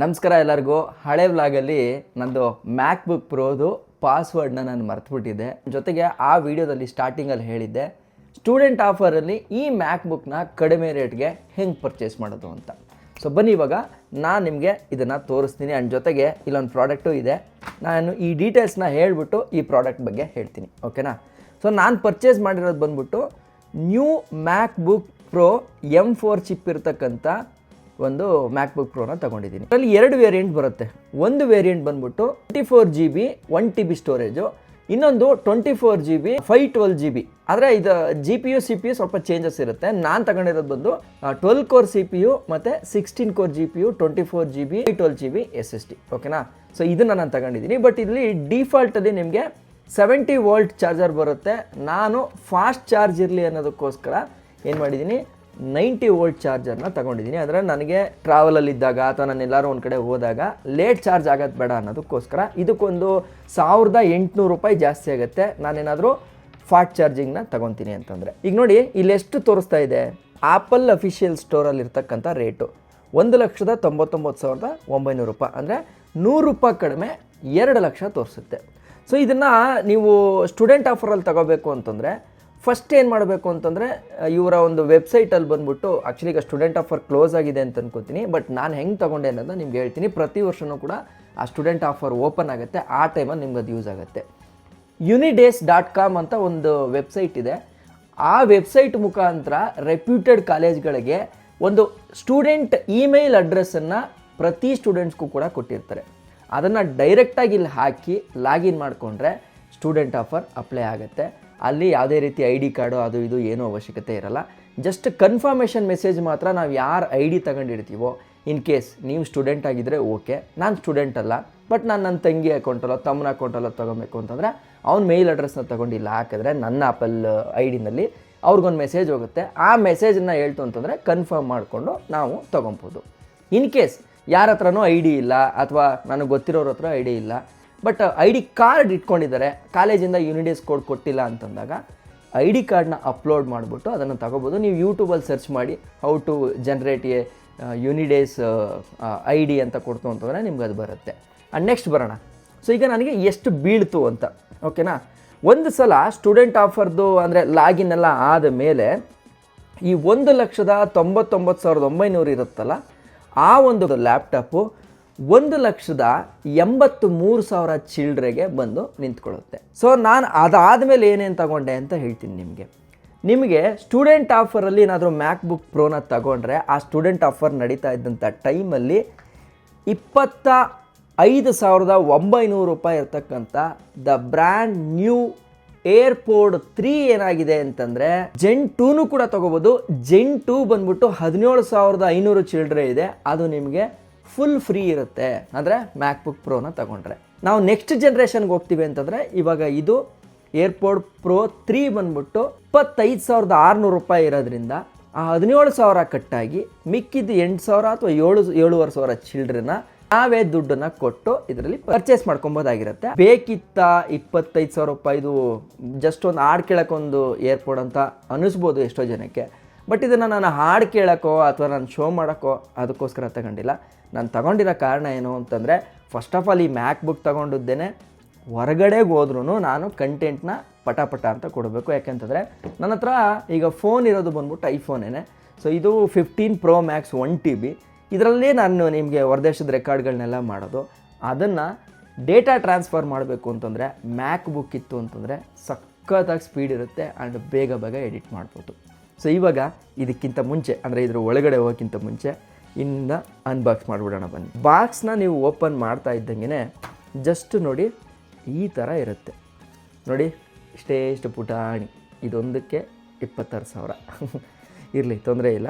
ನಮಸ್ಕಾರ ಎಲ್ಲರಿಗೂ. ಹಳೆ ವ್ಲಾಗಲ್ಲಿ ನಂದು ಮ್ಯಾಕ್ ಬುಕ್ ಪ್ರೋದು ಪಾಸ್ವರ್ಡ್ನ ನಾನು ಮರ್ತುಬಿಟ್ಟಿದ್ದೆ. ಜೊತೆಗೆ ಆ ವಿಡಿಯೋದಲ್ಲಿ ಸ್ಟಾರ್ಟಿಂಗಲ್ಲಿ ಹೇಳಿದ್ದೆ ಸ್ಟೂಡೆಂಟ್ ಆಫರಲ್ಲಿ ಈ ಮ್ಯಾಕ್ ಬುಕ್ನ ಕಡಿಮೆ ರೇಟ್ಗೆ ಹೆಂಗೆ ಪರ್ಚೇಸ್ ಮಾಡೋದು ಅಂತ. ಸೊ ಬನ್ನಿ ಇವಾಗ, ನಾನು ನಿಮಗೆ ಇದನ್ನು ತೋರಿಸ್ತೀನಿ. ಆ್ಯಂಡ್ ಜೊತೆಗೆ ಇಲ್ಲೊಂದು ಪ್ರಾಡಕ್ಟು ಇದೆ. ನಾನು ಈ ಡೀಟೇಲ್ಸ್ನ ಹೇಳಿಬಿಟ್ಟು ಈ ಪ್ರಾಡಕ್ಟ್ ಬಗ್ಗೆ ಹೇಳ್ತೀನಿ. ಓಕೆನಾ ಸೊ ನಾನು ಪರ್ಚೇಸ್ ಮಾಡಿರೋದು ಬಂದ್ಬಿಟ್ಟು new MacBook pro M four chip ಇರ್ತಕ್ಕಂಥ ಒಂದು ಮ್ಯಾಕ್ಬುಕ್ ಪ್ರೋನ ತಗೊಂಡಿದ್ದೀನಿ. ಅದರಲ್ಲಿ ಎರಡು ವೇರಿಯಂಟ್ ಬರುತ್ತೆ. ಒಂದು ವೇರಿಯಂಟ್ ಬಂದ್ಬಿಟ್ಟು twenty four G B one T B storage ಇನ್ನೊಂದು twenty four G B five twelve G B ಆದರೆ ಇದು G P U C P U ಸ್ವಲ್ಪ ಚೇಂಜಸ್ ಇರುತ್ತೆ. ನಾನು ತಗೊಂಡಿರೋದು ಬಂದು twelve core C P U ಮತ್ತು sixteen core G P U twenty four G B twelve G B S S D ಓಕೆನಾ so ಇದನ್ನು ನಾನು ತಗೊಂಡಿದ್ದೀನಿ. ಬಟ್ ಇಲ್ಲಿ ಡಿಫಾಲ್ಟಲ್ಲಿ ನಿಮಗೆ ಸೆವೆಂಟಿ ವೋಲ್ಟ್ ಚಾರ್ಜರ್ ಬರುತ್ತೆ. ನಾನು ಫಾಸ್ಟ್ ಚಾರ್ಜ್ ಇರಲಿ ಅನ್ನೋದಕ್ಕೋಸ್ಕರ ಏನು ಮಾಡಿದ್ದೀನಿ? ನೈಂಟಿ ವೋಲ್ಟ್ ಚಾರ್ಜರ್ನ ತಗೊಂಡಿದ್ದೀನಿ. ಅಂದರೆ ನನಗೆ ಟ್ರಾವೆಲಲ್ಲಿದ್ದಾಗ ಅಥವಾ ನಾನು ಎಲ್ಲರೂ ಒಂದು ಕಡೆ ಹೋದಾಗ ಲೇಟ್ ಚಾರ್ಜ್ ಆಗೋದು ಬೇಡ ಅನ್ನೋದಕ್ಕೋಸ್ಕರ ಇದಕ್ಕೊಂದು ಸಾವಿರದ ಎಂಟುನೂರು ರೂಪಾಯಿ ಜಾಸ್ತಿ ಆಗುತ್ತೆ. ನಾನೇನಾದರೂ ಫಾಸ್ಟ್ ಚಾರ್ಜಿಂಗ್ನ ತಗೊತೀನಿ ಅಂತಂದರೆ. ಈಗ ನೋಡಿ, ಇಲ್ಲಿ ಎಷ್ಟು ತೋರಿಸ್ತಾ ಇದೆ? ಆಪಲ್ ಅಫಿಷಿಯಲ್ ಸ್ಟೋರಲ್ಲಿ ಇರ್ತಕ್ಕಂಥ ರೇಟು. ಒಂದು ಲಕ್ಷದ ತೊಂಬತ್ತೊಂಬತ್ತು ಸಾವಿರದ ಒಂಬೈನೂರು ರೂಪಾಯಿ. ಅಂದರೆ ನೂರು ರೂಪಾಯಿ ಕಡಿಮೆ ಎರಡು ಲಕ್ಷ ತೋರಿಸುತ್ತೆ. ಸೊ ಇದನ್ನು ನೀವು ಸ್ಟೂಡೆಂಟ್ ಆಫರಲ್ಲಿ ತಗೋಬೇಕು ಅಂತಂದರೆ ಫಸ್ಟ್ ಏನು ಮಾಡಬೇಕು ಅಂತಂದರೆ ಇವರ ಒಂದು ವೆಬ್ಸೈಟಲ್ಲಿ ಬಂದುಬಿಟ್ಟು ಆ್ಯಕ್ಚುಲಿ ಈಗ ಸ್ಟೂಡೆಂಟ್ ಆಫರ್ ಕ್ಲೋಸ್ ಆಗಿದೆ ಅಂತ ಅನ್ಕೋತೀನಿ. ಬಟ್ ನಾನು ಹೆಂಗೆ ತೊಗೊಂಡೆ ಅನ್ನೋದನ್ನ ನಿಮ್ಗೆ ಹೇಳ್ತೀನಿ. ಪ್ರತಿ ವರ್ಷವೂ ಕೂಡ ಆ ಸ್ಟೂಡೆಂಟ್ ಆಫರ್ ಓಪನ್ ಆಗುತ್ತೆ. ಆ ಟೈಮಲ್ಲಿ ನಿಮ್ಗೆ ಅದು ಯೂಸ್ ಆಗುತ್ತೆ. ಯುನಿಡೇಸ್ ಡಾಟ್ ಕಾಮ್ ಅಂತ ಒಂದು ವೆಬ್ಸೈಟ್ ಇದೆ. ಆ ವೆಬ್ಸೈಟ್ ಮುಖಾಂತರ ರೆಪ್ಯೂಟೆಡ್ ಕಾಲೇಜ್ಗಳಿಗೆ ಒಂದು ಸ್ಟೂಡೆಂಟ್ ಇಮೇಲ್ ಅಡ್ರೆಸ್ಸನ್ನು ಪ್ರತಿ ಸ್ಟೂಡೆಂಟ್ಸ್ಗೂ ಕೂಡ ಕೊಟ್ಟಿರ್ತಾರೆ. ಅದನ್ನು ಡೈರೆಕ್ಟಾಗಿ ಇಲ್ಲಿ ಹಾಕಿ ಲಾಗಿನ್ ಮಾಡಿಕೊಂಡ್ರೆ ಸ್ಟೂಡೆಂಟ್ ಆಫರ್ ಅಪ್ಲೈ ಆಗುತ್ತೆ. ಅಲ್ಲಿ ಯಾವುದೇ ರೀತಿ ಐ ಡಿ ಕಾರ್ಡು ಅದು ಇದು ಏನೂ ಅವಶ್ಯಕತೆ ಇರಲ್ಲ. ಜಸ್ಟ್ ಕನ್ಫರ್ಮೇಷನ್ ಮೆಸೇಜ್ ಮಾತ್ರ ನಾವು ಯಾರು ಐ ಡಿ ತಗೊಂಡಿರ್ತೀವೋ ಇನ್ ಕೇಸ್ ನೀವು ಸ್ಟೂಡೆಂಟ್ ಆಗಿದ್ದರೆ ಓಕೆ ನಾನು ಸ್ಟೂಡೆಂಟ್ ಅಲ್ಲ ಬಟ್ ನಾನು ನನ್ನ ತಂಗಿ ಅಕೌಂಟಲ್ಲೋ ತಮ್ಮನ ಅಕೌಂಟಲ್ಲೋ ತೊಗೊಬೇಕು ಅಂತಂದರೆ ಅವ್ನ ಮೇಲ್ ಅಡ್ರೆಸ್ನ ತೊಗೊಂಡಿಲ್ಲ, ಹಾಕಿದ್ರೆ ನನ್ನ ಆಪಲ್ ಐ ಡಿನಲ್ಲಿ ಅವ್ರಿಗೊಂದು ಮೆಸೇಜ್ ಹೋಗುತ್ತೆ. ಆ ಮೆಸೇಜನ್ನು ಹೇಳ್ತು ಅಂತಂದರೆ ಕನ್ಫರ್ಮ್ ಮಾಡಿಕೊಂಡು ನಾವು ತೊಗೊಬೋದು. ಇನ್ ಕೇಸ್ ಯಾರ ಹತ್ರನೂ ಐ ಡಿ ಇಲ್ಲ, ಅಥವಾ ನನಗೆ ಗೊತ್ತಿರೋರ ಹತ್ರ ಐ ಡಿ ಇಲ್ಲ ಬಟ್ ಐ ಡಿ ಕಾರ್ಡ್ ಇಟ್ಕೊಂಡಿದ್ದಾರೆ. ಕಾಲೇಜಿಂದ ಯೂನಿಡೇಸ್ ಕೋಡ್ ಕೊಟ್ಟಿಲ್ಲ ಅಂತಂದಾಗ ಐ ಡಿ ಕಾರ್ಡ್ನ ಅಪ್ಲೋಡ್ ಮಾಡಿಬಿಟ್ಟು ಅದನ್ನು ತಗೋಬೋದು. ನೀವು ಯೂಟ್ಯೂಬಲ್ಲಿ ಸರ್ಚ್ ಮಾಡಿ how to generate a UNiDAYS I D ಅಂತ ಕೊಡ್ತು ಅಂತಂದರೆ ನಿಮ್ಗೆ ಅದು ಬರುತ್ತೆ. ಆ್ಯಂಡ್ ನೆಕ್ಸ್ಟ್ ಬರೋಣ. ಸೊ ಈಗ ನನಗೆ ಎಷ್ಟು ಬೀಳ್ತು ಅಂತ. ಓಕೆನಾ ಒಂದು ಸಲ ಸ್ಟೂಡೆಂಟ್ ಆಫರ್ದು ಅಂದರೆ ಲಾಗಿನ್ ಎಲ್ಲ ಆದ ಮೇಲೆ ಈ ಒಂದು ಲಕ್ಷದ ತೊಂಬತ್ತೊಂಬತ್ತು ಸಾವಿರದ ಒಂಬೈನೂರು ಇರುತ್ತಲ್ಲ, ಆ ಒಂದು ಲ್ಯಾಪ್ಟಾಪು ಒಂದು ಲಕ್ಷದ ಎಂಬತ್ತು ಮೂರು ಸಾವಿರ ಚಿಲ್ಡ್ರೆಗೆ ಬಂದು ನಿಂತ್ಕೊಳ್ಳುತ್ತೆ. ಸೊ ನಾನು ಅದಾದಮೇಲೆ ಏನೇನು ತಗೊಂಡೆ ಅಂತ ಹೇಳ್ತೀನಿ ನಿಮಗೆ. ನಿಮಗೆ ಸ್ಟೂಡೆಂಟ್ ಆಫರಲ್ಲಿ ಏನಾದರೂ ಮ್ಯಾಕ್ ಬುಕ್ ಪ್ರೋನ ತಗೊಂಡ್ರೆ ಆ ಸ್ಟೂಡೆಂಟ್ ಆಫರ್ ನಡೀತಾ ಇದ್ದಂಥ ಟೈಮಲ್ಲಿ ಇಪ್ಪತ್ತ ಐದು ಸಾವಿರದ ಒಂಬೈನೂರು ರೂಪಾಯಿ ಇರ್ತಕ್ಕಂಥ the brand new AirPods three ಏನಾಗಿದೆ ಅಂತಂದರೆ ಜೆನ್ ಟೂನು ಕೂಡ ತೊಗೋಬೋದು. ಜೆನ್ ಟೂ ಬಂದ್ಬಿಟ್ಟು ಹದಿನೇಳು ಸಾವಿರದ ಐನೂರು ಚಿಲ್ಡ್ರೆ ಇದೆ. ಅದು ನಿಮಗೆ ಫುಲ್ ಫ್ರೀ ಇರುತ್ತೆ. ಅಂದರೆ ಮ್ಯಾಕ್ಬುಕ್ ಪ್ರೋನ ತಗೊಂಡ್ರೆ. ನಾವು ನೆಕ್ಸ್ಟ್ ಜನ್ರೇಷನ್ಗೆ ಹೋಗ್ತೀವಿ ಅಂತಂದರೆ ಇವಾಗ ಇದು ಏರ್ಪೋರ್ಟ್ ಪ್ರೋ ತ್ರೀ ಬಂದ್ಬಿಟ್ಟು ಇಪ್ಪತ್ತೈದು ಸಾವಿರದ ಆರುನೂರು ರೂಪಾಯಿ ಇರೋದ್ರಿಂದ ಆ ಹದಿನೇಳು ಸಾವಿರ ಕಟ್ಟಾಗಿ ಮಿಕ್ಕಿದ್ದು ಎಂಟು ಸಾವಿರ ಅಥವಾ ಏಳು ಏಳುವರೆ ಸಾವಿರ ಚಿಲ್ಡ್ರನ್ನ ನಾವೇ ದುಡ್ಡನ್ನ ಕೊಟ್ಟು ಇದರಲ್ಲಿ ಪರ್ಚೇಸ್ ಮಾಡ್ಕೊಬೋದಾಗಿರುತ್ತೆ. ಬೇಕಿತ್ತ ಇಪ್ಪತ್ತೈದು ಸಾವಿರ ರೂಪಾಯಿದು ಜಸ್ಟ್ ಒಂದು ಹಾಡು ಕೇಳೋಕ್ಕೊಂದು ಏರ್ಪೋರ್ಟ್ ಅಂತ ಅನ್ನಿಸ್ಬೋದು ಎಷ್ಟೋ ಜನಕ್ಕೆ. ಬಟ್ ಇದನ್ನು ನಾನು ಹಾಡು ಕೇಳೋಕ್ಕೋ ಅಥವಾ ನಾನು ಶೋ ಮಾಡೋಕ್ಕೋ ಅದಕ್ಕೋಸ್ಕರ ತಗೊಂಡಿಲ್ಲ. ನಾನು ತಗೊಂಡಿರೋ ಕಾರಣ ಏನು ಅಂತಂದರೆ ಫಸ್ಟ್ ಆಫ್ ಆಲ್ ಈ ಮ್ಯಾಕ್ ಬುಕ್ ತಗೊಂಡಿದ್ದೇನೆ. ಹೊರಗಡೆಗೆ ಹೋದ್ರೂ ನಾನು ಕಂಟೆಂಟ್ನ ಪಟಾಪಟ ಪಟ ಅಂತ ಕೊಡಬೇಕು. ಯಾಕೆಂತಂದರೆ, ನನ್ನ ಹತ್ರ ಈಗ ಫೋನ್ ಇರೋದು ಬಂದ್ಬಿಟ್ಟು ಐಫೋನೇನೆ ಸೊ ಇದು fifteen Pro Max one T B ಇದರಲ್ಲೇ ನಾನು ನಿಮಗೆ ಹೊರದೇಶದ ರೆಕಾರ್ಡ್ಗಳನ್ನೆಲ್ಲ ಮಾಡೋದು. ಅದನ್ನು ಡೇಟಾ ಟ್ರಾನ್ಸ್ಫರ್ ಮಾಡಬೇಕು ಅಂತಂದರೆ ಮ್ಯಾಕ್ ಬುಕ್ ಇತ್ತು ಅಂತಂದರೆ ಸಖತ್ತಾಗಿ ಸ್ಪೀಡ್ ಇರುತ್ತೆ ಆ್ಯಂಡ್ ಬೇಗ ಬೇಗ ಎಡಿಟ್ ಮಾಡ್ಬೋದು. ಸೊ ಇವಾಗ ಇದಕ್ಕಿಂತ ಮುಂಚೆ, ಅಂದರೆ ಇದ್ರ ಒಳಗಡೆ ಹೋಗೋಕ್ಕಿಂತ ಮುಂಚೆ ಇನ್ನ ಅನ್ಬಾಕ್ಸ್ ಮಾಡಿಬಿಡೋಣ ಬನ್ನಿ. ಬಾಕ್ಸ್ನ ನೀವು ಓಪನ್ ಮಾಡ್ತಾ ಇದ್ದಂಗೆ ಜಸ್ಟ್ ನೋಡಿ ಈ ಥರ ಇರುತ್ತೆ. ನೋಡಿ ಇಷ್ಟೇ ಇಷ್ಟು ಪುಟಾಣಿ. ಇದೊಂದಕ್ಕೆ ಇಪ್ಪತ್ತಾರು ಸಾವಿರ. ಇರಲಿ, ತೊಂದರೆ ಇಲ್ಲ.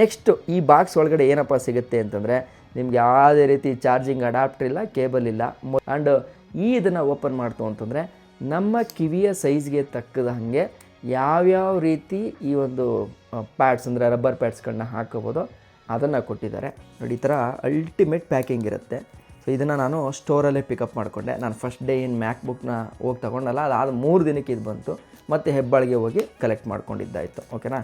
ನೆಕ್ಸ್ಟು ಈ ಬಾಕ್ಸ್ ಒಳಗಡೆ ಏನಪ್ಪ ಸಿಗುತ್ತೆ ಅಂತಂದರೆ ನಿಮ್ಗೆ ಯಾವುದೇ ರೀತಿ ಚಾರ್ಜಿಂಗ್ ಅಡಾಪ್ಟರ್ ಇಲ್ಲ ಕೇಬಲ್ ಇಲ್ಲ. ಆ್ಯಂಡ್ ಈ ಇದನ್ನು ಓಪನ್ ಮಾಡ್ತು ಅಂತಂದರೆ ನಮ್ಮ ಕಿವಿಯ ಸೈಜ್ಗೆ ತಕ್ಕದ ಹಾಗೆ ಯಾವ್ಯಾವ ರೀತಿ ಈ ಒಂದು ಪ್ಯಾಡ್ಸ್ ಅಂದರೆ ರಬ್ಬರ್ ಪ್ಯಾಡ್ಸ್ಗಳನ್ನ ಹಾಕೋಬೋದು. ಅದನ್ನು ಕೊಟ್ಟಿದ್ದಾರೆ. ನೋಡಿ, ಈ ಥರ ಅಲ್ಟಿಮೇಟ್ ಪ್ಯಾಕಿಂಗ್ ಇರುತ್ತೆ. ಸೊ ಇದನ್ನು ನಾನು ಸ್ಟೋರಲ್ಲೇ ಪಿಕಪ್ ಮಾಡಿಕೊಂಡೆ. ನಾನು ಫಸ್ಟ್ ಡೇ ಇನ್ ಮ್ಯಾಕ್ ಬುಕ್ನ ಹೋಗಿ ತಗೊಂಡಲ್ಲ ಅದಾದ ಮೂರು ದಿನಕ್ಕೆ ಇದು ಬಂತು. ಮತ್ತು ಹೆಬ್ಬಾಳಿಗೆ ಹೋಗಿ ಕಲೆಕ್ಟ್ ಮಾಡ್ಕೊಂಡಿದ್ದಾಯಿತು. ಓಕೆನಾ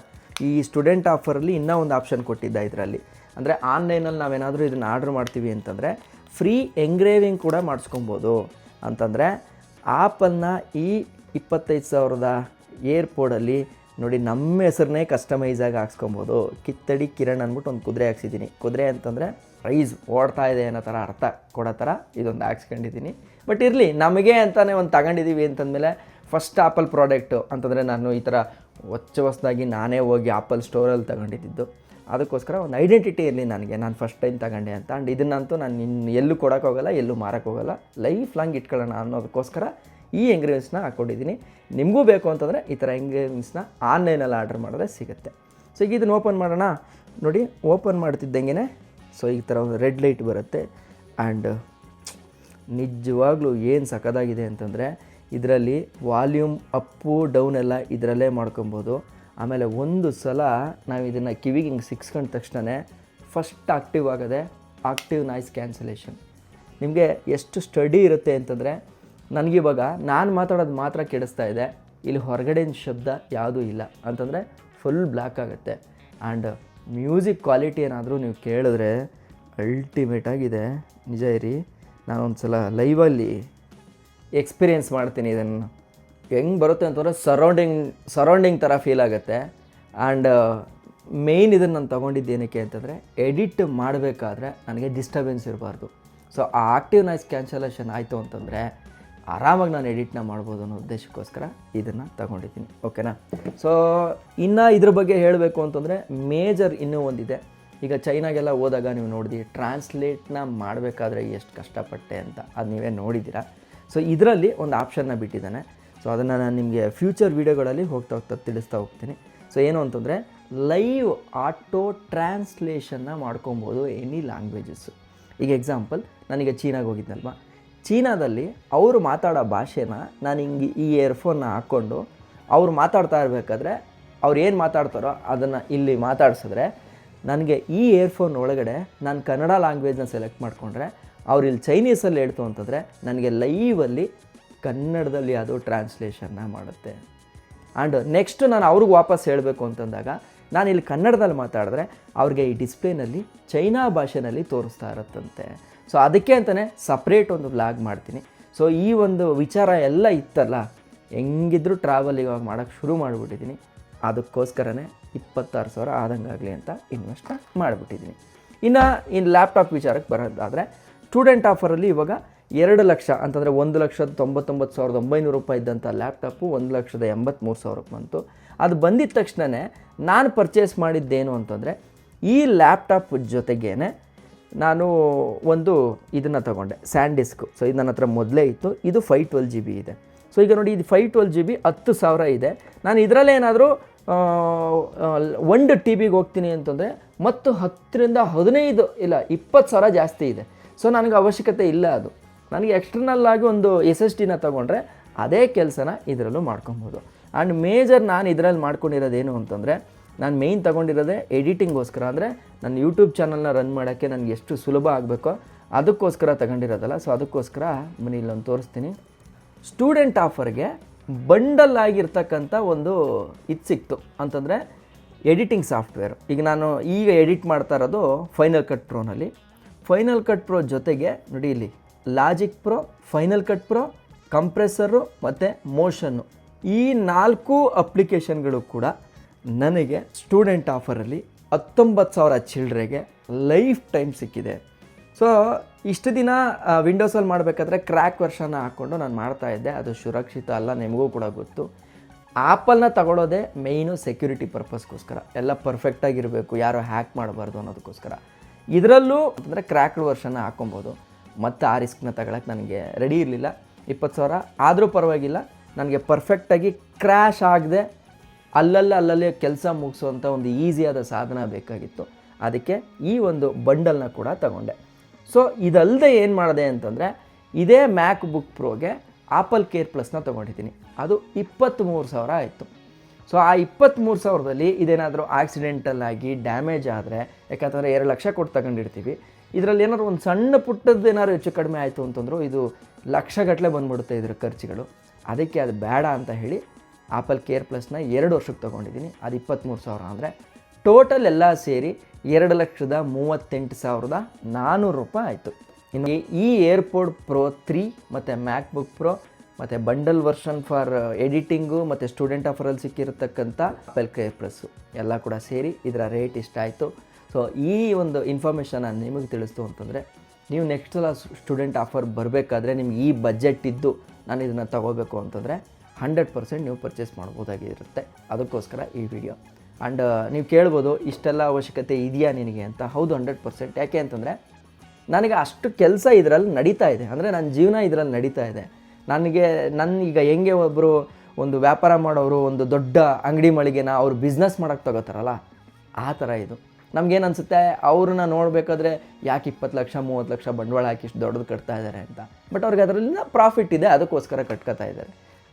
ಈ ಸ್ಟೂಡೆಂಟ್ ಆಫರಲ್ಲಿ ಇನ್ನೂ ಒಂದು ಆಪ್ಷನ್ ಕೊಟ್ಟಿದ್ದ ಇದರಲ್ಲಿ. ಅಂದರೆ ಆನ್ಲೈನಲ್ಲಿ ನಾವೇನಾದರೂ ಇದನ್ನು ಆರ್ಡ್ರ್ ಮಾಡ್ತೀವಿ ಅಂತಂದರೆ ಫ್ರೀ ಎಂಗ್ರೇವಿಂಗ್ ಕೂಡ ಮಾಡಿಸ್ಕೊಬೋದು. ಅಂತಂದರೆ ಆ್ಯಪನ್ನು ಈ ಇಪ್ಪತ್ತೈದು ಸಾವಿರದ ಏರ್ಪೋರ್ಡಲ್ಲಿ ನೋಡಿ, ನಮ್ಮ ಹೆಸರನ್ನೇ ಕಸ್ಟಮೈಸಾಗಿ ಹಾಕ್ಸ್ಕೊಬೋದು. ಕಿತ್ತಡಿ ಕಿರಣ್ ಅಂದ್ಬಿಟ್ಟು ಒಂದು ಕುದುರೆ ಹಾಕ್ಸಿದ್ದೀನಿ. ಕುದುರೆ ಅಂತಂದರೆ ಪ್ರೈಸ್ ಓಡ್ತಾ ಇದೆ ಅನ್ನೋ ಥರ ಅರ್ಥ ಕೊಡೋ ಥರ ಇದೊಂದು ಹಾಕ್ಸ್ಕೊಂಡಿದ್ದೀನಿ. ಬಟ್ ಇರಲಿ, ನಮಗೆ ಅಂತಲೇ ಒಂದು ತಗೊಂಡಿದ್ದೀವಿ ಅಂತಂದಮೇಲೆ ಫಸ್ಟ್ ಆಪಲ್ ಪ್ರಾಡಕ್ಟು ಅಂತಂದರೆ ನಾನು ಈ ಥರ ಹೊಚ್ಚ ಹೊಸದಾಗಿ ನಾನೇ ಹೋಗಿ ಆಪಲ್ ಸ್ಟೋರಲ್ಲಿ ತಗೊಂಡಿದ್ದು. ಅದಕ್ಕೋಸ್ಕರ ಒಂದು ಐಡೆಂಟಿಟಿ ಇರಲಿ ನನಗೆ. ನಾನು ಫಸ್ಟ್ ಟೈಮ್ ತಗೊಂಡೆ ಅಂತ. ಆ್ಯಂಡ್ ಇದನ್ನಂತೂ ನಾನು ಇನ್ನು ಎಲ್ಲೂ ಕೊಡೋಕ್ಕೋಗಲ್ಲ, ಎಲ್ಲೂ ಮಾರೋಕ್ಕೋಗಲ್ಲ. ಲೈಫ್ ಲಾಂಗ್ ಇಟ್ಕೊಳ್ಳೋಣ ಅನ್ನೋದಕ್ಕೋಸ್ಕರ ಈ ಎಂಗ್ರೇವ್ಸ್ನ ಹಾಕ್ಕೊಂಡಿದ್ದೀನಿ ನಿಮಗೂ ಬೇಕು ಅಂತಂದರೆ ಈ ಥರ ಎಂಗ್ರೇವ್ಸ್ನ ಆನ್ಲೈನಲ್ಲಿ ಆರ್ಡರ್ ಮಾಡಿದ್ರೆ ಸಿಗುತ್ತೆ. ಸೊ ಈಗ ಇದನ್ನು ಓಪನ್ ಮಾಡೋಣ. ನೋಡಿ ಓಪನ್ ಮಾಡ್ತಿದ್ದಂಗೆ ಸೊ ಈ ಥರ ಒಂದು ರೆಡ್ ಲೈಟ್ ಬರುತ್ತೆ. ಆ್ಯಂಡ್ ನಿಜವಾಗ್ಲೂ ಏನು ಸಖತ್ತಾಗಿದೆ ಅಂತಂದರೆ, ಇದರಲ್ಲಿ ವಾಲ್ಯೂಮ್ ಅಪ್ಪು ಡೌನ್ ಎಲ್ಲ ಇದರಲ್ಲೇ ಮಾಡ್ಕೊಬೋದು. ಆಮೇಲೆ ಒಂದು ಸಲ ನಾವು ಇದನ್ನು ಕಿವಿಗೆ ಹಿಂಗೆ ಸಿಕ್ಸ್ಕೊಂಡ ತಕ್ಷಣ ಫಸ್ಟ್ ಆಕ್ಟಿವ್ ಆಗದೆ ಆಕ್ಟಿವ್ ನಾಯ್ಸ್ ಕ್ಯಾನ್ಸಲೇಷನ್ ನಿಮಗೆ ಎಷ್ಟು ಸ್ಟಡಿ ಇರುತ್ತೆ ಅಂತಂದರೆ ನನಗಿವಾಗ ನಾನು ಮಾತಾಡೋದು ಮಾತ್ರ ಕೆಡಿಸ್ತಾ ಇದೆ. ಇಲ್ಲಿ ಹೊರಗಡೆನ ಶಬ್ದ ಯಾವುದೂ ಇಲ್ಲ. ಅಂತಂದರೆ ಫುಲ್ ಬ್ಲ್ಯಾಕ್ ಆಗುತ್ತೆ. ಆ್ಯಂಡ್ ಮ್ಯೂಸಿಕ್ ಕ್ವಾಲಿಟಿ ಏನಾದರೂ ನೀವು ಕೇಳಿದ್ರೆ ಅಲ್ಟಿಮೇಟ್ ಆಗಿದೆ. ನಿಜ ಇರಿ ನಾನೊಂದು ಸಲ ಲೈವಲ್ಲಿ ಎಕ್ಸ್ಪೀರಿಯೆನ್ಸ್ ಮಾಡ್ತೀನಿ ಇದನ್ನು. ಹೆಂಗೆ ಬರುತ್ತೆ ಅಂತಂದರೆ ಸರೌಂಡಿಂಗ್ ಸರೌಂಡಿಂಗ್ ಥರ ಫೀಲ್ ಆಗುತ್ತೆ. ಆ್ಯಂಡ್ ಮೇಯ್ನ್ ಇದನ್ನು ನಾನು ತೊಗೊಂಡಿದ್ದು ಏನಕ್ಕೆ ಅಂತಂದರೆ ಎಡಿಟ್ ಮಾಡಬೇಕಾದ್ರೆ ನನಗೆ ಡಿಸ್ಟರ್ಬೆನ್ಸ್ ಇರಬಾರ್ದು. ಸೊ ಆ ಆಕ್ಟಿವ್ ನಾಯ್ಸ್ ಕ್ಯಾನ್ಸಲೇಷನ್ ಆಯಿತು ಅಂತಂದರೆ ಆರಾಮಾಗಿ ನಾನು ಎಡಿಟ್ನ ಮಾಡ್ಬೋದು ಅನ್ನೋ ಉದ್ದೇಶಕ್ಕೋಸ್ಕರ ಇದನ್ನು ತಗೊಂಡಿದ್ದೀನಿ, ಓಕೆನಾ? ಸೊ ಇನ್ನು ಇದ್ರ ಬಗ್ಗೆ ಹೇಳಬೇಕು ಅಂತಂದರೆ ಮೇಜರ್ ಇನ್ನೂ ಒಂದಿದೆ. ಈಗ ಚೈನಾಗೆಲ್ಲ ಹೋದಾಗ ನೀವು ನೋಡಿದಿ ಟ್ರಾನ್ಸ್ಲೇಟ್ನ ಮಾಡಬೇಕಾದ್ರೆ ಎಷ್ಟು ಕಷ್ಟಪಟ್ಟೆ ಅಂತ ಅದು ನೀವೇ ನೋಡಿದ್ದೀರಾ? ಸೊ ಇದರಲ್ಲಿ ಒಂದು ಆಪ್ಷನ್ನ ಬಿಟ್ಟಿದ್ದಾನೆ. ಸೊ ಅದನ್ನು ನಾನು ನಿಮಗೆ ಫ್ಯೂಚರ್ ವೀಡಿಯೋಗಳಲ್ಲಿ ಹೋಗ್ತಾ ಹೋಗ್ತಾ ತಿಳಿಸ್ತಾ ಹೋಗ್ತೀನಿ. ಸೊ ಏನು ಅಂತಂದರೆ ಲೈವ್ ಆಟೋ ಟ್ರಾನ್ಸ್ಲೇಷನ್ನ ಮಾಡ್ಕೊಬೋದು ಎನಿ ಲ್ಯಾಂಗ್ವೇಜಸ್ಸು ಈಗ ಎಕ್ಸಾಂಪಲ್ ನಾನೀಗ ಚೀನಾಗೆ ಹೋಗಿದ್ನಲ್ವ? ಚೀನಾದಲ್ಲಿ ಅವರು ಮಾತಾಡೋ ಭಾಷೆನ ನಾನು ಹಿಂಗೆ ಈ ಇಯರ್ಫೋನ್ನ ಹಾಕ್ಕೊಂಡು ಅವ್ರು ಮಾತಾಡ್ತಾ ಇರಬೇಕಾದ್ರೆ ಅವ್ರು ಏನು ಮಾತಾಡ್ತಾರೋ ಅದನ್ನು ಇಲ್ಲಿ ಮಾತಾಡ್ಸಿದ್ರೆ ನನಗೆ ಈ ಇಯರ್ಫೋನ್ ಒಳಗಡೆ ನಾನು ಕನ್ನಡ ಲ್ಯಾಂಗ್ವೇಜ್ನ ಸೆಲೆಕ್ಟ್ ಮಾಡಿಕೊಂಡ್ರೆ ಅವ್ರು ಇಲ್ಲಿ ಚೈನೀಸಲ್ಲಿ ಹೇಳ್ತು ಅಂತಂದರೆ ನನಗೆ ಲೈವಲ್ಲಿ ಕನ್ನಡದಲ್ಲಿ ಅದು ಟ್ರಾನ್ಸ್ಲೇಷನ್ನ ಮಾಡುತ್ತೆ. ಆ್ಯಂಡ್ ನೆಕ್ಸ್ಟ್ ನಾನು ಅವ್ರಿಗೆ ವಾಪಸ್ ಹೇಳಬೇಕು ಅಂತಂದಾಗ ನಾನು ಇಲ್ಲಿ ಕನ್ನಡದಲ್ಲಿ ಮಾತಾಡಿದ್ರೆ ಅವ್ರಿಗೆ ಈ ಡಿಸ್ಪ್ಲೇನಲ್ಲಿ ಚೈನಾ ಭಾಷೆನಲ್ಲಿ ತೋರಿಸ್ತಾ ಇರುತ್ತಂತೆ. ಸೊ ಅದಕ್ಕೆ ಅಂತಲೇ ಸಪ್ರೇಟ್ ಒಂದು ವ್ಲಾಗ್ ಮಾಡ್ತೀನಿ. ಸೊ ಈ ಒಂದು ವಿಚಾರ ಎಲ್ಲ ಇತ್ತಲ್ಲ, ಹೆಂಗಿದ್ರು ಟ್ರಾವೆಲ್ ಇವಾಗ ಮಾಡೋಕ್ಕೆ ಶುರು ಮಾಡಿಬಿಟ್ಟಿದ್ದೀನಿ ಅದಕ್ಕೋಸ್ಕರನೇ ಇಪ್ಪತ್ತಾರು ಸಾವಿರ ಆದಂಗಾಗಲಿ ಅಂತ ಇನ್ವೆಸ್ಟ್ ಮಾಡಿಬಿಟ್ಟಿದ್ದೀನಿ ಇನ್ನು ಇನ್ನು ಲ್ಯಾಪ್ಟಾಪ್ ವಿಚಾರಕ್ಕೆ ಬರೋದಾದರೆ ಸ್ಟೂಡೆಂಟ್ ಆಫರಲ್ಲಿ ಇವಾಗ ಎರಡು ಲಕ್ಷ, ಅಂತಂದರೆ ಒಂದು ಲಕ್ಷದ ತೊಂಬತ್ತೊಂಬತ್ತು ಸಾವಿರದ ಒಂಬೈನೂರು ರೂಪಾಯಿ ಇದ್ದಂಥ ಲ್ಯಾಪ್ಟಾಪು ಒಂದು ಲಕ್ಷದ ಎಂಬತ್ತ್ಮೂರು ಸಾವಿರಕ್ಕೆ ಬಂತು. ಅದು ಬಂದಿದ ತಕ್ಷಣವೇ ನಾನು ಪರ್ಚೇಸ್ ಮಾಡಿದ್ದೇನು ಅಂತಂದರೆ, ಈ ಲ್ಯಾಪ್ಟಾಪ್ ಜೊತೆಗೇನೆ ನಾನು ಒಂದು ಇದನ್ನು ತಗೊಂಡೆ ಸ್ಯಾಂಡ್ ಡಿಸ್ಕು ಸೊ ಇದು ನನ್ನ ಹತ್ರ ಮೊದಲೇ ಇತ್ತು. ಇದು ಫೈವ್ ಟ್ವೆಲ್ ಜಿ ಬಿ ಇದೆ. ಸೊ ಈಗ ನೋಡಿ, ಇದು ಫೈವ್ ಟ್ವೆಲ್ ಜಿ ಬಿ ಹತ್ತು ಸಾವಿರ ಇದೆ. ನಾನು ಇದರಲ್ಲೇ ಏನಾದರೂ ಒಂದು ಟಿ ಬಿಗೆ ಹೋಗ್ತೀನಿ ಅಂತಂದರೆ ಮತ್ತು ಹತ್ತರಿಂದ ಹದಿನೈದು ಇಲ್ಲ, ಇಪ್ಪತ್ತು ಸಾವಿರ ಜಾಸ್ತಿ ಇದೆ. ಸೊ ನನಗೆ ಅವಶ್ಯಕತೆ ಇಲ್ಲ ಅದು. ನನಗೆ ಎಕ್ಸ್ಟರ್ನಲ್ ಆಗಿ ಒಂದು ಎಸ್ ಎಸ್ ಟಿನ ತೊಗೊಂಡ್ರೆ ಅದೇ ಕೆಲಸನ ಇದರಲ್ಲೂ ಮಾಡ್ಕೊಬೋದು. ಆ್ಯಂಡ್ ಮೇಜರ್ ನಾನು ಇದರಲ್ಲಿ ಮಾಡ್ಕೊಂಡಿರೋದೇನು ಅಂತಂದರೆ ನಾನು ಮೇಯ್ನ್ ತೊಗೊಂಡಿರೋದೇ ಎಡಿಟಿಂಗ್ಗೋಸ್ಕರ ಅಂದರೆ ನನ್ನ ಯೂಟ್ಯೂಬ್ ಚಾನಲ್ನ ರನ್ ಮಾಡೋಕ್ಕೆ ನನಗೆ ಎಷ್ಟು ಸುಲಭ ಆಗಬೇಕೋ ಅದಕ್ಕೋಸ್ಕರ ತಗೊಂಡಿರೋದಲ್ಲ. ಸೊ ಅದಕ್ಕೋಸ್ಕರ ಮನೆ ಇಲ್ಲೊಂದು ತೋರಿಸ್ತೀನಿ. ಸ್ಟೂಡೆಂಟ್ ಆಫರ್ಗೆ ಬಂಡಲ್ ಆಗಿರ್ತಕ್ಕಂಥ ಒಂದು ಇದು ಸಿಕ್ತು. ಅಂತಂದರೆ ಎಡಿಟಿಂಗ್ ಸಾಫ್ಟ್ವೇರ್ ಈಗ ನಾನು ಈಗ ಎಡಿಟ್ ಮಾಡ್ತಾ ಇರೋದು ಫೈನಲ್ ಕಟ್ ಪ್ರೋನಲ್ಲಿ ಫೈನಲ್ ಕಟ್ ಪ್ರೋ ಜೊತೆಗೆ ನೋಡಿ ಇಲ್ಲಿ Logic Pro Final Cut Pro Compressor ಮತ್ತು ಮೋಷನ್ನು ಈ ನಾಲ್ಕು ಅಪ್ಲಿಕೇಶನ್ಗಳು ಕೂಡ ನನಗೆ ಸ್ಟೂಡೆಂಟ್ ಆಫರಲ್ಲಿ ಹತ್ತೊಂಬತ್ತು ಸಾವಿರ ಚಿಲ್ಡ್ರೆಗೆ ಲೈಫ್ ಟೈಮ್ ಸಿಕ್ಕಿದೆ. ಸೊ ಇಷ್ಟು ದಿನ ವಿಂಡೋಸಲ್ಲಿ ಮಾಡಬೇಕಾದ್ರೆ ಕ್ರ್ಯಾಕ್ ವರ್ಷನ ಹಾಕ್ಕೊಂಡು ನಾನು ಮಾಡ್ತಾ ಇದ್ದೆ. ಅದು ಸುರಕ್ಷಿತ ಅಲ್ಲ, ನಿಮಗೂ ಕೂಡ ಗೊತ್ತು. ಆ್ಯಪಲ್ನ ತಗೊಳ್ಳೋದೇ ಮೇಯ್ನು ಸೆಕ್ಯೂರಿಟಿ ಪರ್ಪಸ್ಗೋಸ್ಕರ ಎಲ್ಲ ಪರ್ಫೆಕ್ಟಾಗಿರಬೇಕು ಯಾರು ಹ್ಯಾಕ್ ಮಾಡಬಾರ್ದು ಅನ್ನೋದಕ್ಕೋಸ್ಕರ. ಇದರಲ್ಲೂ ಅಂದರೆ ಕ್ರ್ಯಾಕ್ಡ್ ವರ್ಷನ ಹಾಕೊಬೋದು. ಮತ್ತು ಆ ರಿಸ್ಕ್ನ ತಗೊಳಕ್ಕೆ ನನಗೆ ರೆಡಿ ಇರಲಿಲ್ಲ. ಇಪ್ಪತ್ತು ಸಾವಿರ, ಆದರೂ ಪರವಾಗಿಲ್ಲ. ನನಗೆ ಪರ್ಫೆಕ್ಟಾಗಿ ಕ್ರ್ಯಾಶ್ ಆಗದೆ. ಅಲ್ಲಲ್ಲೇ ಅಲ್ಲಲ್ಲೇ ಕೆಲಸ ಮುಗಿಸುವಂಥ ಒಂದು ಈಸಿಯಾದ ಸಾಧನ ಬೇಕಾಗಿತ್ತು. ಅದಕ್ಕೆ ಈ ಒಂದು ಬಂಡಲ್ನ ಕೂಡ ತಗೊಂಡೆ. ಸೊ ಇದಲ್ಲದೆ ಏನು ಮಾಡಿದೆ ಅಂತಂದರೆ, ಇದೇ ಮ್ಯಾಕ್ ಬುಕ್ ಪ್ರೋಗೆ ಆಪಲ್ ಕೇರ್ ಪ್ಲಸ್ನ ತೊಗೊಂಡಿದ್ದೀನಿ. ಅದು ಇಪ್ಪತ್ತ್ಮೂರು ಸಾವಿರ ಆಯಿತು. ಸೊ ಆ ಇಪ್ಪತ್ತ್ಮೂರು ಸಾವಿರದಲ್ಲಿ ಇದೇನಾದರೂ ಆಕ್ಸಿಡೆಂಟಲ್ ಆಗಿ ಡ್ಯಾಮೇಜ್ ಆದರೆ, ಯಾಕಂತಂದರೆ ಎರಡು ಲಕ್ಷ ಕೊಟ್ಟು ತಗೊಂಡಿರ್ತೀವಿ. ಇದರಲ್ಲಿ ಏನಾದ್ರು ಒಂದು ಸಣ್ಣ ಪುಟ್ಟದ್ದು ಏನಾದ್ರು ಹೆಚ್ಚು ಕಡಿಮೆ ಆಯಿತು ಅಂತಂದರೂ, ಇದು ಲಕ್ಷಗಟ್ಟಲೆ ಬಂದ್ಬಿಡುತ್ತೆ ಇದರ ಖರ್ಚುಗಳು. ಅದಕ್ಕೆ ಅದು ಬೇಡ ಅಂತ ಹೇಳಿ ಆಪಲ್ ಕೇರ್ ಪ್ಲಸ್ನ ಎರಡು ವರ್ಷಕ್ಕೆ ತೊಗೊಂಡಿದ್ದೀನಿ. ಅದು ಇಪ್ಪತ್ತ್ಮೂರು ಸಾವಿರ ಅಂದರೆ ಟೋಟಲ್ ಎಲ್ಲ ಸೇರಿ ಎರಡು ಲಕ್ಷದ ಮೂವತ್ತೆಂಟು ಸಾವಿರದ ನಾನ್ನೂರು ರೂಪಾಯಿ ಆಯಿತು. ಇನ್ನು ಈ ಏರ್ಪೋರ್ಟ್ ಪ್ರೋ ತ್ರೀ ಮತ್ತು ಮ್ಯಾಕ್ಬುಕ್ ಪ್ರೋ ಮತ್ತು ಬಂಡಲ್ ವರ್ಷನ್ ಫಾರ್ ಎಡಿಟಿಂಗು ಮತ್ತು ಸ್ಟೂಡೆಂಟ್ ಆಫರಲ್ಲಿ ಸಿಕ್ಕಿರತಕ್ಕಂಥ ಆಪಲ್ ಕೇರ್ ಪ್ಲಸ್ಸು ಎಲ್ಲ ಕೂಡ ಸೇರಿ ಇದರ ರೇಟ್ ಇಷ್ಟ ಆಯಿತು. ಸೊ ಈ ಒಂದು ಇನ್ಫಾರ್ಮೇಷನ್ ನಾನು ನಿಮಗೆ ತಿಳಿಸ್ತು ಅಂತಂದರೆ ನೀವು ನೆಕ್ಸ್ಟ್ ಸಲ ಸ್ಟೂಡೆಂಟ್ ಆಫರ್ ಬರಬೇಕಾದ್ರೆ ನಿಮ್ಗೆ ಈ ಬಜೆಟ್ ಇದ್ದು ನಾನು ಇದನ್ನು ತಗೋಬೇಕು ಅಂತಂದರೆ ಹಂಡ್ರೆಡ್ ಪರ್ಸೆಂಟ್ ನೀವು ಪರ್ಚೇಸ್ ಮಾಡ್ಬೋದಾಗಿರುತ್ತೆ. ಅದಕ್ಕೋಸ್ಕರ ಈ ವಿಡಿಯೋ. ಆ್ಯಂಡ್ ನೀವು ಕೇಳ್ಬೋದು, ಇಷ್ಟೆಲ್ಲ ಅವಶ್ಯಕತೆ ಇದೆಯಾ ನಿನಗೆ ಅಂತ. ಹೌದು, ಹಂಡ್ರೆಡ್ ಪರ್ಸೆಂಟ್. ಯಾಕೆ ಅಂತಂದರೆ, ನನಗೆ ಅಷ್ಟು ಕೆಲಸ ಇದರಲ್ಲಿ ನಡೀತಾ ಇದೆ. ಅಂದರೆ ನನ್ನ ಜೀವನ ಇದರಲ್ಲಿ ನಡೀತಾ ಇದೆ. ನನಗೆ ನನ್ನ ಈಗ ಹೆಂಗೆ ಒಬ್ಬರು ಒಂದು ವ್ಯಾಪಾರ ಮಾಡೋರು, ಒಂದು ದೊಡ್ಡ ಅಂಗಡಿ ಮಳಿಗೆನ ಅವ್ರು ಬಿಸ್ನೆಸ್ ಮಾಡೋಕ್ಕೆ ತಗೋತಾರಲ್ಲ, ಆ ಥರ ಇದು. ನಮ್ಗೇನು ಅನಿಸುತ್ತೆ ಅವ್ರನ್ನ ನೋಡಬೇಕಾದ್ರೆ ಯಾಕೆ ಇಪ್ಪತ್ತು ಲಕ್ಷ, ಮೂವತ್ತು ಲಕ್ಷ ಬಂಡವಾಳ ಹಾಕಿ ಇಷ್ಟು ದೊಡ್ಡದು ಕಟ್ತಾ ಇದ್ದಾರೆ ಅಂತ. ಬಟ್ ಅವ್ರಿಗೆ ಅದರಲ್ಲಿ ಪ್ರಾಫಿಟ್ ಇದೆ, ಅದಕ್ಕೋಸ್ಕರ ಕಟ್ಕೋತಾ ಇದ್ದಾರೆ.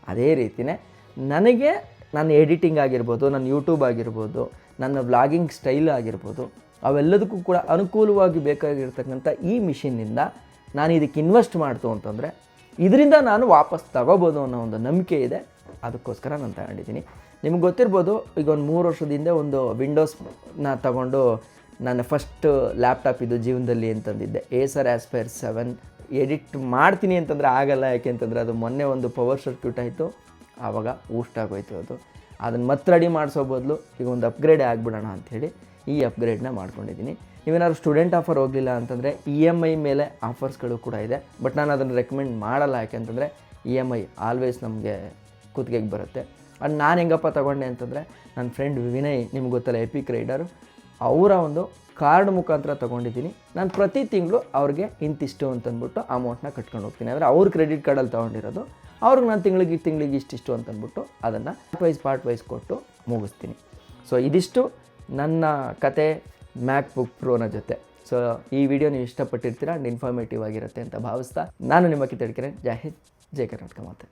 ಅದೇ ರೀತಿಯೇ ನನಗೆ ನನ್ನ ಎಡಿಟಿಂಗ್ ಆಗಿರ್ಬೋದು, ನನ್ನ ಯೂಟ್ಯೂಬ್ ಆಗಿರ್ಬೋದು, ನನ್ನ ವ್ಲಾಗಿಂಗ್ ಸ್ಟೈಲ್ ಆಗಿರ್ಬೋದು, ಅವೆಲ್ಲದಕ್ಕೂ ಕೂಡ ಅನುಕೂಲವಾಗಿ ಬೇಕಾಗಿರ್ತಕ್ಕಂಥ ಈ ಮಿಷಿನ್ನಿಂದ ನಾನು ಇದಕ್ಕೆ ಇನ್ವೆಸ್ಟ್ ಮಾಡ್ತು ಅಂತಂದರೆ ಇದರಿಂದ ನಾನು ವಾಪಸ್ ತಗೋಬೋದು ಅನ್ನೋ ಒಂದು ನಂಬಿಕೆ ಇದೆ. ಅದಕ್ಕೋಸ್ಕರ ನಾನು ತಗೊಂಡಿದ್ದೀನಿ. ನಿಮ್ಗೆ ಗೊತ್ತಿರ್ಬೋದು, ಈಗ ಒಂದು ಮೂರು ವರ್ಷದ ಹಿಂದೆ ಒಂದು ವಿಂಡೋಸ್ನ ತಗೊಂಡು ನನ್ನ ಫಸ್ಟ್ ಲ್ಯಾಪ್ಟಾಪ್ ಇದು ಜೀವನದಲ್ಲಿ ಅಂತಂದಿದ್ದೆ. ಏಸರ್ ಆಸ್ಪೈರ್ ಸೆವೆನ್ ಎಡಿಟ್ ಮಾಡ್ತೀನಿ ಅಂತಂದರೆ ಆಗಲ್ಲ, ಯಾಕೆ ಅಂತಂದರೆ ಅದು ಮೊನ್ನೆ ಒಂದು ಪವರ್ ಸರ್ಕ್ಯೂಟ್ ಆಯಿತು, ಆವಾಗ ಊಸ್ಟ್ ಆಗೋಯ್ತು ಅದು. ಅದನ್ನು ಮತ್ತೆ ರೆಡಿ ಮಾಡಿಸೋ ಬದಲು ಈಗ ಒಂದು ಅಪ್ಗ್ರೇಡ್ ಆಗಿಬಿಡೋಣ ಅಂಥೇಳಿ ಈ ಅಪ್ಗ್ರೇಡ್ನ ಮಾಡ್ಕೊಂಡಿದ್ದೀನಿ. ನೀವೇನಾದ್ರು ಸ್ಟೂಡೆಂಟ್ ಆಫರ್ ಹೋಗಲಿಲ್ಲ ಅಂತಂದರೆ ಇ ಎಂ ಐ ಮೇಲೆ ಆಫರ್ಸ್ಗಳು ಕೂಡ ಇದೆ. ಬಟ್ ನಾನು ಅದನ್ನು ರೆಕಮೆಂಡ್ ಮಾಡಲ್ಲ ಯಾಕೆಂತಂದರೆ ಇ ಎಂ ಐ ಆಲ್ವೇಸ್ ನಮಗೆ ಕುತ್ತಿಗೆಗೆ ಬರುತ್ತೆ. ಬಟ್ ನಾನು ಹೆಂಗಪ್ಪ ತಗೊಂಡೆ ಅಂತಂದರೆ ನನ್ನ ಫ್ರೆಂಡ್ ವಿನಯ್, ನಿಮ್ಗೆ ಗೊತ್ತಲ್ಲ ಎಪಿಕ್ ರೈಡರು ಅವರ ಒಂದು ಕಾರ್ಡ್ ಮುಖಾಂತರ ತೊಗೊಂಡಿದ್ದೀನಿ. ನಾನು ಪ್ರತಿ ತಿಂಗಳು ಅವ್ರಿಗೆ ಇಂತಿಷ್ಟು ಅಂತಂದ್ಬಿಟ್ಟು ಅಮೌಂಟ್ನ ಕಟ್ಕೊಂಡು ಹೋಗ್ತೀನಿ. ಅಂದರೆ ಅವ್ರ ಕ್ರೆಡಿಟ್ ಕಾರ್ಡಲ್ಲಿ ತೊಗೊಂಡಿರೋದು, ಅವ್ರಿಗೆ ನಾನು ತಿಂಗಳಿಗೆ ತಿಂಗಳಿಗೆ ಇಷ್ಟಿಷ್ಟು ಅಂತಂದ್ಬಿಟ್ಟು ಅದನ್ನು ಪಾರ್ಟ್ ವೈಸ್ ಪಾರ್ಟ್ ವೈಸ್ ಕೊಟ್ಟು ಮುಗಿಸ್ತೀನಿ. ಸೊ ಇದಿಷ್ಟು ನನ್ನ ಕತೆ ಮ್ಯಾಕ್ ಬುಕ್ ಪ್ರೋನ ಜೊತೆ. ಸೊ ಈ ವಿಡಿಯೋ ನೀವು ಇಷ್ಟಪಟ್ಟಿರ್ತೀರ ಇನ್ಫಾರ್ಮೇಟಿವ್ ಆಗಿರುತ್ತೆ ಅಂತ ಭಾವಿಸ್ತಾ ನಾನು ನಿಮ್ಮ ಕಿತ್ತಡಿಕೆರೆ. ಜೈ ಹಿಂದ್, ಜೈ ಕರ್ನಾಟಕ ಮಾತೆ.